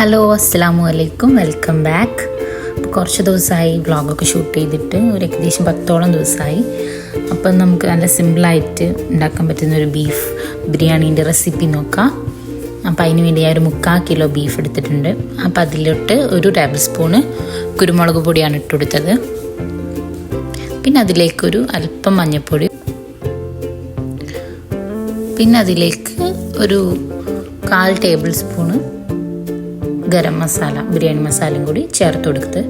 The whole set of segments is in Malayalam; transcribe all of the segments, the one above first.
ഹലോ അസ്സാമു അലൈക്കും വെൽക്കം ബാക്ക്. കുറച്ച് ദിവസമായി വ്ളോഗൊക്കെ ഷൂട്ട് ചെയ്തിട്ട് ഒരു ഏകദേശം പത്തോളം ദിവസമായി. അപ്പം നമുക്ക് നല്ല സിമ്പിളായിട്ട് ഉണ്ടാക്കാൻ പറ്റുന്ന ഒരു ബീഫ് ബിരിയാണീന്റെ റെസിപ്പി നോക്കാം. അപ്പോൾ അതിന് വേണ്ടി ഞാൻ ഒരു മുക്കാൽ കിലോ ബീഫ് എടുത്തിട്ടുണ്ട്. അപ്പോൾ അതിലോട്ട് ഒരു ടേബിൾ സ്പൂണ് കുരുമുളക് പൊടിയാണ് ഇട്ട് കൊടുത്തത്. പിന്നെ അതിലേക്കൊരു അല്പം മഞ്ഞൾപ്പൊടി. പിന്നെ അതിലേക്ക് ഒരു കാൽ ടേബിൾ സ്പൂണ് ഗരം മസാല ബിരിയാണി മസാലയും കൂടി ചേർത്ത് കൊടുത്ത്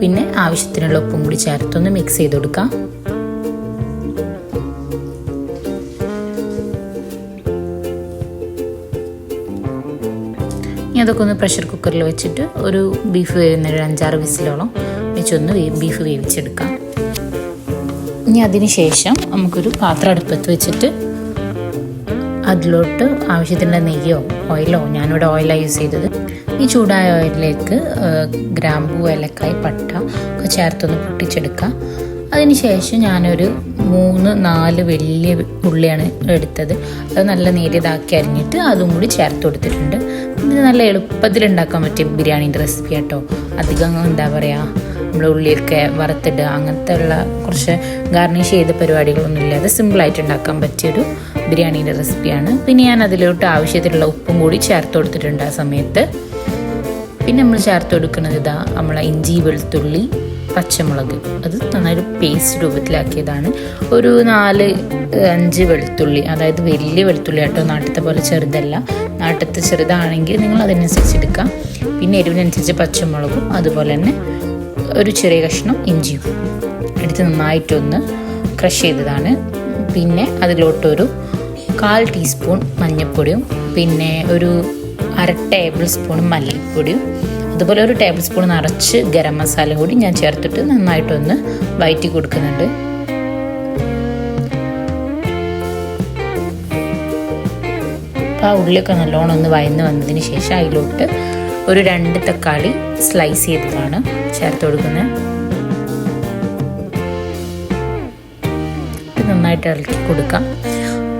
പിന്നെ ആവശ്യത്തിനുള്ള ഉപ്പും കൂടി ചേർത്തൊന്ന് മിക്സ് ചെയ്ത് കൊടുക്കാം. ഇനി അതൊക്കെ ഒന്ന് പ്രഷർ കുക്കറിൽ വെച്ചിട്ട് ഒരു ബീഫ് വേവുന്ന ഒരു അഞ്ചാറ് വിസിലോളം വെച്ചൊന്ന് ബീഫ് വേവിച്ചെടുക്കാം. ഇനി അതിന് ശേഷം നമുക്കൊരു പാത്രം അടുപ്പത്ത് വെച്ചിട്ട് അതിലോട്ട് ആവശ്യത്തിന്റെ നെയ്യോ ഓയിലോ ഞാനിവിടെ ഓയിലാണ് യൂസ് ചെയ്തത്. ഈ ചൂടായ ഓയിലിലേക്ക് ഗ്രാമ്പൂ ഏലക്കായ് പട്ട ഒക്കെ ചേർത്തൊന്ന് പൊട്ടിച്ചെടുക്കുക അതിനുശേഷം ഞാനൊരു മൂന്ന് നാല് വലിയ ഉള്ളിയാണ് എടുത്തത്. അത് നല്ല നേരിയതാക്കി അരിഞ്ഞിട്ട് അതും കൂടി ചേർത്ത് കൊടുത്തിട്ടുണ്ട്. ഇത് നല്ല എളുപ്പത്തിൽ ഉണ്ടാക്കാൻ പറ്റിയ ബിരിയാണീന്റെ റെസിപ്പി കേട്ടോ അധികം എന്താ പറയുക നമ്മൾ ഉള്ളിയൊക്കെ വറുത്തിടുക അങ്ങനത്തെ ഉള്ള കുറച്ച് ഗാർണിഷ് ചെയ്ത പരിപാടികളൊന്നും ഇല്ലാതെ സിമ്പിളായിട്ട് ഉണ്ടാക്കാൻ പറ്റിയൊരു ബിരിയാണീന്റെ റെസിപ്പിയാണ് പിന്നെ ഞാൻ അതിലോട്ട് ആവശ്യത്തിലുള്ള ഉപ്പും കൂടി ചേർത്ത് കൊടുത്തിട്ടുണ്ട് ആ സമയത്ത്. പിന്നെ നമ്മൾ ചേർത്ത് കൊടുക്കുന്നത് ഇതാ നമ്മളെ ഇഞ്ചി വെളുത്തുള്ളി പച്ചമുളക്. അത് നന്നായൊരു പേസ്റ്റ് രൂപത്തിലാക്കിയതാണ്. ഒരു നാല് അഞ്ച് വെളുത്തുള്ളി അതായത് വലിയ വെളുത്തുള്ളി കേട്ടോ നാട്ടിലത്തെ പോലെ ചെറുതല്ല. നാട്ടിലത്തെ ചെറുതാണെങ്കിൽ നിങ്ങൾ അതിനനുസരിച്ച് എടുക്കാം. പിന്നെ എരിവിനനുസരിച്ച് പച്ചമുളകും അതുപോലെ തന്നെ ഒരു ചെറിയ കഷ്ണം ഇഞ്ചിയും എടുത്ത് നന്നായിട്ടൊന്ന് ക്രഷ് ചെയ്തതാണ്. പിന്നെ അതിലോട്ടൊരു കാൽ ടീസ്പൂൺ മഞ്ഞൾപ്പൊടിയും പിന്നെ ഒരു അര ടേബിൾ സ്പൂൺ മല്ലിപ്പൊടിയും അതുപോലെ ഒരു ടേബിൾ സ്പൂൺ നിറച്ച് ഗരം മസാല കൂടി ഞാൻ ചേർത്തിട്ട് നന്നായിട്ടൊന്ന് വയറ്റി കൊടുക്കുന്നുണ്ട്. അപ്പോൾ ആ ഉള്ളിയൊക്കെ നല്ലോണം ഒന്ന് വയന്ന് വന്നതിന് ശേഷം അതിലോട്ട് ഒരു രണ്ട് തക്കാളി സ്ലൈസ് ചെയ്തതാണ് ചേർത്ത് കൊടുക്കുന്നത്. നന്നായിട്ട് ഇളക്കി കൊടുക്കാം.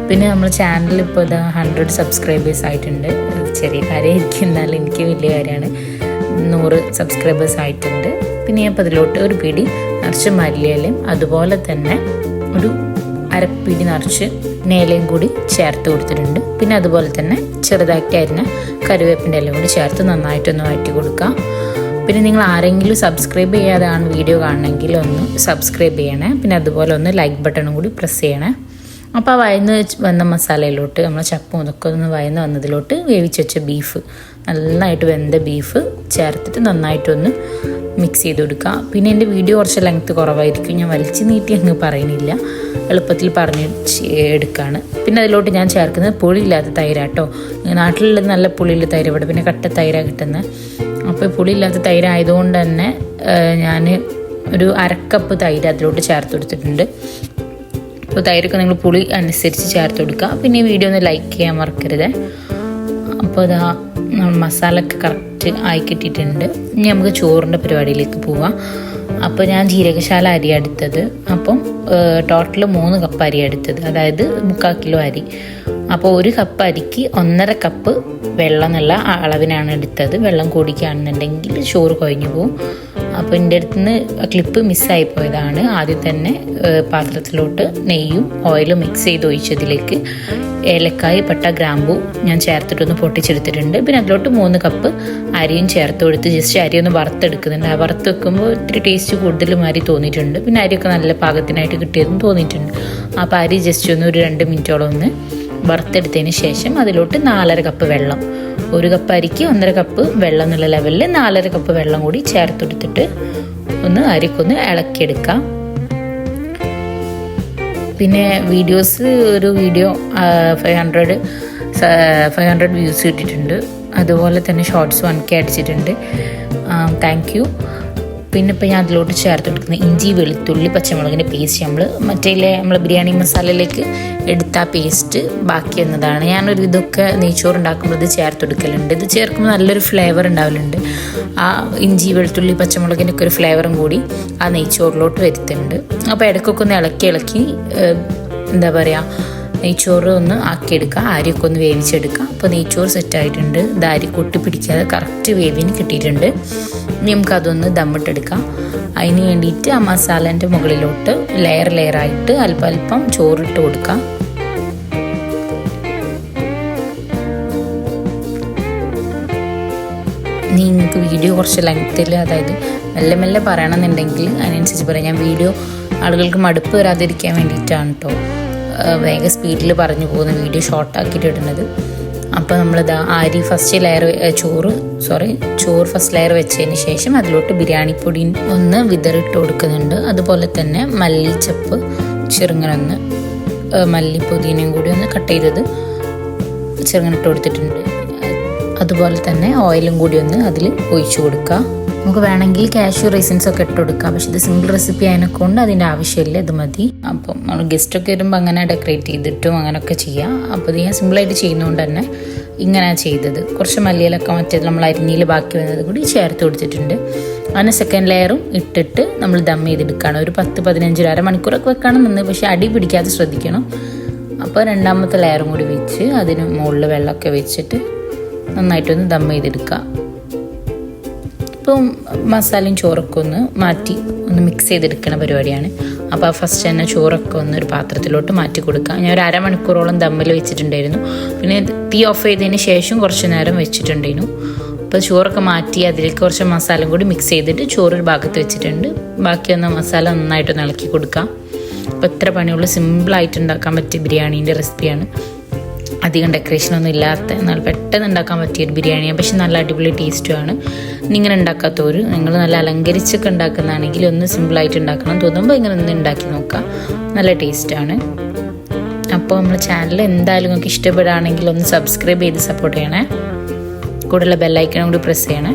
പിന്നെ നമ്മൾ ചാനൽ ഇപ്പോൾ ഇത് ഹൺഡ്രഡ് സബ്സ്ക്രൈബേഴ്സ് ആയിട്ടുണ്ട്. ചെറിയ കാര്യമായിരിക്കും എന്നാലും എനിക്ക് വലിയ കാര്യമാണ്. നൂറ് സബ്സ്ക്രൈബേഴ്സ് ആയിട്ടുണ്ട്. പിന്നെ ഞാൻ അതിലോട്ട് ഒരു പിടി നിറച്ച് മല്ലിയിലും അതുപോലെ തന്നെ ഒരു അരപ്പിടി നിറച്ച് നേലയും കൂടി ചേർത്ത് കൊടുത്തിട്ടുണ്ട്. പിന്നെ അതുപോലെ തന്നെ ചെറുതാക്കി അരിഞ്ഞ കരുവേപ്പിന്റെ ഇലയും കൂടി ചേർത്ത് നന്നായിട്ടൊന്ന് വഴറ്റി കൊടുക്കാം. പിന്നെ നിങ്ങൾ ആരെങ്കിലും സബ്സ്ക്രൈബ് ചെയ്യാതാണ് വീഡിയോ കാണണമെങ്കിൽ ഒന്ന് സബ്സ്ക്രൈബ് ചെയ്യണേ. പിന്നെ അതുപോലെ ഒന്ന് ലൈക്ക് ബട്ടണും കൂടി പ്രസ് ചെയ്യണേ. അപ്പോൾ ആ വയന്ന് വന്ന മസാലയിലോട്ട് നമ്മൾ ചപ്പും ഇതൊക്കെ ഒന്ന് വയന്ന് വന്നതിലോട്ട് വേവിച്ച് വെച്ച ബീഫ് നന്നായിട്ട് വെന്ത ബീഫ് ചേർത്തിട്ട് നന്നായിട്ടൊന്ന് മിക്സ് ചെയ്ത് കൊടുക്കുക പിന്നെ എന്റെ വീഡിയോ കുറച്ച് ലെങ്ത്ത് കുറവായിരിക്കും. ഞാൻ വലിച്ചു നീട്ടി അങ്ങ് പറയുന്നില്ല. എളുപ്പത്തിൽ പറഞ്ഞ് എടുക്കുകയാണ് പിന്നെ അതിലോട്ട് ഞാൻ ചേർക്കുന്നത് പുളിയില്ലാത്ത തൈരാട്ടോ. നാട്ടിലുള്ള നല്ല പുളിയുള്ള തൈര് ഇവിടെ പിന്നെ കട്ട തൈര കിട്ടുന്നത് അപ്പോൾ പുളിയില്ലാത്ത തൈര് ആയതുകൊണ്ട് തന്നെ ഞാൻ ഒരു അരക്കപ്പ് തൈര് അതിലോട്ട് ചേർത്ത് കൊടുത്തിട്ടുണ്ട്. അപ്പോൾ തൈരൊക്കെ നിങ്ങൾ പുളി അനുസരിച്ച് ചേർത്ത് കൊടുക്കുക. പിന്നെ ഈ വീഡിയോ ഒന്ന് ലൈക്ക് ചെയ്യാൻ മറക്കരുത്. അപ്പോൾ ഇതാ മസാലയൊക്കെ കറക്റ്റ് ആയി കിട്ടിയിട്ടുണ്ട്. ഇനി നമുക്ക് ചോറിന്റെ പരിപാടിയിലേക്ക് പോവാം. അപ്പോൾ ഞാൻ ജീരകശാല അരി എടുത്തത് അപ്പം ടോട്ടൽ മൂന്ന് കപ്പ് അരി എടുത്തത് അതായത് മുക്കാൽ കിലോ അരി. അപ്പോൾ ഒരു കപ്പ് അരിക്ക് ഒന്നര കപ്പ് വെള്ളം എന്നുള്ള അളവിനാണ് എടുത്തത്. വെള്ളം കൂടിക്കുകയാണെന്നുണ്ടെങ്കിൽ ചോറ് കൊഴിഞ്ഞു പോകും അപ്പോൾ എന്റെ അടുത്ത് നിന്ന് ക്ലിപ്പ് മിസ്സായി പോയതാണ്. ആദ്യം തന്നെ പാത്രത്തിലോട്ട് നെയ്യും ഓയിലും മിക്സ് ചെയ്ത് ഒഴിച്ചതിലേക്ക് ഏലക്കായ് പട്ട ഗ്രാമ്പു ഞാൻ ചേർത്തിട്ടൊന്ന് പൊട്ടിച്ചെടുത്തിട്ടുണ്ട്. പിന്നെ അതിലോട്ട് മൂന്ന് കപ്പ് അരിയും ചേർത്ത് കൊടുത്ത് ജസ്റ്റ് അരി ഒന്ന് വറുത്തെടുക്കുന്നുണ്ട്. ആ വറുത്ത് വെക്കുമ്പോൾ ഇത്തിരി ടേസ്റ്റ് കൂടുതൽ മാറി തോന്നിയിട്ടുണ്ട്. പിന്നെ അരിയൊക്കെ നല്ല പാകത്തിനായിട്ട് കിട്ടിയതും തോന്നിയിട്ടുണ്ട്. അപ്പോൾ അരി ജസ്റ്റ് ഒന്ന് ഒരു രണ്ട് മിനിറ്റോളം ഒന്ന് വറുത്തെടുത്തതിന് ശേഷം അതിലോട്ട് നാലര കപ്പ് വെള്ളം. ഒരു കപ്പ് അരിക്ക് ഒന്നര കപ്പ് വെള്ളം എന്നുള്ള ലെവലിൽ നാലര കപ്പ് വെള്ളം കൂടി ചേർത്തെടുത്തിട്ട് ഒന്ന് അരിക്കൊന്ന് ഇളക്കിയെടുക്കാം. പിന്നെ വീഡിയോസ് ഒരു video five hundred five hundred views കിട്ടിയിട്ടുണ്ട്. അതുപോലെ തന്നെ ഷോർട്സ് വൺ കെ അടിച്ചിട്ടുണ്ട്. താങ്ക് യു പിന്നെ ഇപ്പോൾ ഞാൻ അതിലോട്ട് ചേർത്ത് കൊടുക്കുന്ന ഇഞ്ചി വെളുത്തുള്ളി പച്ചമുളകിന്റെ പേസ്റ്റ് നമ്മൾ മറ്റേലെ നമ്മൾ ബിരിയാണി മസാലയിലേക്ക് എടുത്ത പേസ്റ്റ് ബാക്കി വന്നതാണ് ഞാനൊരു ഇതൊക്കെ നെയ്ച്ചോറ് ഉണ്ടാക്കുമ്പോൾ ഇത് ചേർത്ത് കൊടുക്കലുണ്ട്. ഇത് ചേർക്കുമ്പോൾ നല്ലൊരു ഫ്ലേവർ ഉണ്ടാവലുണ്ട്. ആ ഇഞ്ചി വെളുത്തുള്ളി പച്ചമുളകിന്റെ ഒക്കെ ഒരു ഫ്ലേവറും കൂടി ആ നെയ്ച്ചോറിലോട്ട് വരുത്തുന്നുണ്ട്. അപ്പോൾ ഇടയ്ക്കൊക്കെ ഒന്ന് ഇളക്കി ഇളക്കി എന്താ പറയുക നെയ്ച്ചോറ് ഒന്ന് ആക്കിയെടുക്കുക. ആരൊക്കെ ഒന്ന് വേവിച്ചെടുക്കുക. അപ്പോൾ നെയ്ച്ചോറ് സെറ്റായിട്ടുണ്ട് അരി കൊട്ടി പിടിക്കാതെ കറക്റ്റ് വേവിന് കിട്ടിയിട്ടുണ്ട്. ഇനി നമുക്കതൊന്ന് ദമ്മിട്ടെടുക്കാം അതിന് വേണ്ടിയിട്ട് ആ മസാലേന്റെ മുകളിലോട്ട് ലെയർ ലെയറായിട്ട് അല്പം അല്പം ചോറിട്ട് കൊടുക്കാം. നിങ്ങൾക്ക് വീഡിയോ കുറച്ച് ലെങ്ത്തിൽ അതായത് മെല്ലെ മെല്ലെ പറയണമെന്നുണ്ടെങ്കിൽ അതിനനുസരിച്ച് പറയാം. ഞാൻ വീഡിയോ ആളുകൾക്ക് മടുപ്പ് വരാതിരിക്കാൻ വേണ്ടിയിട്ടാണ് കേട്ടോ വേഗം സ്പീഡിൽ പറഞ്ഞു പോകുന്ന വീഡിയോ ഷോർട്ടാക്കിയിട്ട് ഇടുന്നത്. അപ്പോൾ നമ്മളിതാ അരി ഫസ്റ്റ് ലെയർ ചോറ് സോറി ചോറ് ഫസ്റ്റ് ലെയർ വെച്ചതിന് ശേഷം അതിലോട്ട് ബിരിയാണി പൊടി ഒന്ന് വിതറിട്ട് കൊടുക്കുന്നുണ്ട്. അതുപോലെ തന്നെ മല്ലിച്ചപ്പ് ചെറുങ്ങനൊന്ന് മല്ലി പുതിനയും കൂടി ഒന്ന് കട്ട് ചെയ്തത് ചെറുങ്ങനിട്ട് കൊടുത്തിട്ടുണ്ട്. അതുപോലെ തന്നെ ഓയിലും കൂടി ഒന്ന് അതിൽ ഒഴിച്ചു കൊടുക്കുക. നമുക്ക് വേണമെങ്കിൽ കാഷ്യൂ റൈസൻസ് ഒക്കെ ഇട്ട് കൊടുക്കാം പക്ഷെ ഇത് സിമ്പിൾ റെസിപ്പി ആയതിനെ കൊണ്ട് അതിന്റെ ആവശ്യമില്ല ഇത് മതി. അപ്പം നമ്മൾ ഗസ്റ്റൊക്കെ വരുമ്പോൾ അങ്ങനെ ഡെക്കറേറ്റ് ചെയ്തിട്ടും അങ്ങനെയൊക്കെ ചെയ്യാം. അപ്പോൾ ഇത് ഞാൻ സിമ്പിളായിട്ട് ചെയ്യുന്നതുകൊണ്ട് തന്നെ ഇങ്ങനെ ചെയ്തത്. കുറച്ച് മല്ലിയിലൊക്കെ മറ്റേത് നമ്മൾ അരിഞ്ഞിയിൽ ബാക്കി വന്നത് കൂടി ചേർത്ത് കൊടുത്തിട്ടുണ്ട്. അങ്ങനെ സെക്കൻഡ് ലെയറും ഇട്ടിട്ട് നമ്മൾ ദം ചെയ്തെടുക്കുകയാണ്. ഒരു പത്ത് പതിനഞ്ച് അര മണിക്കൂറൊക്കെ വെക്കണം നിന്ന് പക്ഷേ അടി പിടിക്കാതെ ശ്രദ്ധിക്കണം. അപ്പോൾ രണ്ടാമത്തെ ലെയറും കൂടി വെച്ച് അതിന് മുകളിൽ വെള്ളമൊക്കെ വെച്ചിട്ട് നന്നായിട്ടൊന്ന് ദം ചെയ്തെടുക്കുക ഇപ്പം മസാലയും ചോറൊക്കെ ഒന്ന് മാറ്റി ഒന്ന് മിക്സ് ചെയ്തെടുക്കുന്ന പരിപാടിയാണ്. അപ്പോൾ ഫസ്റ്റ് തന്നെ ചോറൊക്കെ ഒന്ന് ഒരു പാത്രത്തിലോട്ട് മാറ്റി കൊടുക്കുക ഞാൻ ഒരു അരമണിക്കൂറോളം ദമ്മിൽ വെച്ചിട്ടുണ്ടായിരുന്നു. പിന്നെ തീ ഓഫ് ചെയ്തതിന് ശേഷം കുറച്ച് നേരം വെച്ചിട്ടുണ്ടായിരുന്നു. അപ്പോൾ ചോറൊക്കെ മാറ്റി അതിലേക്ക് കുറച്ച് മസാലയും കൂടി മിക്സ് ചെയ്തിട്ട് ചോറ് ഒരു ഭാഗത്ത് വെച്ചിട്ടുണ്ട്. ബാക്കി ഒന്ന് മസാല നന്നായിട്ടൊന്ന് ഇളക്കി കൊടുക്കാം. അപ്പോൾ ഇത്ര പണിയുള്ള. സിമ്പിളായിട്ട് ഉണ്ടാക്കാൻ പറ്റിയ ബിരിയാണീന്റെ റെസിപ്പിയാണ് അധികം ഡെക്കറേഷൻ ഒന്നും ഇല്ലാത്ത എന്നാൽ പെട്ടെന്ന് ഉണ്ടാക്കാൻ പറ്റിയ ഒരു ബിരിയാണിയാണ് പക്ഷെ നല്ല അടിപൊളി ടേസ്റ്റുമാണ് ഇങ്ങനെ ഉണ്ടാക്കാത്തവർ നിങ്ങൾ നല്ല അലങ്കരിച്ചൊക്കെ ഉണ്ടാക്കുന്നതാണെങ്കിൽ ഒന്ന് സിമ്പിളായിട്ട് ഉണ്ടാക്കണം. തോന്നുമ്പോൾ ഇങ്ങനെ ഒന്ന് ഉണ്ടാക്കി നോക്കാം. നല്ല ടേസ്റ്റാണ് അപ്പോൾ നമ്മൾ ചാനൽ എന്തായാലും നിങ്ങൾക്ക് ഇഷ്ടപ്പെടുകയാണെങ്കിൽ ഒന്ന് സബ്സ്ക്രൈബ് ചെയ്ത് സപ്പോർട്ട് ചെയ്യണേ. കൂടുതലുള്ള ബെല്ലൈക്കണം കൂടി പ്രസ് ചെയ്യണേ.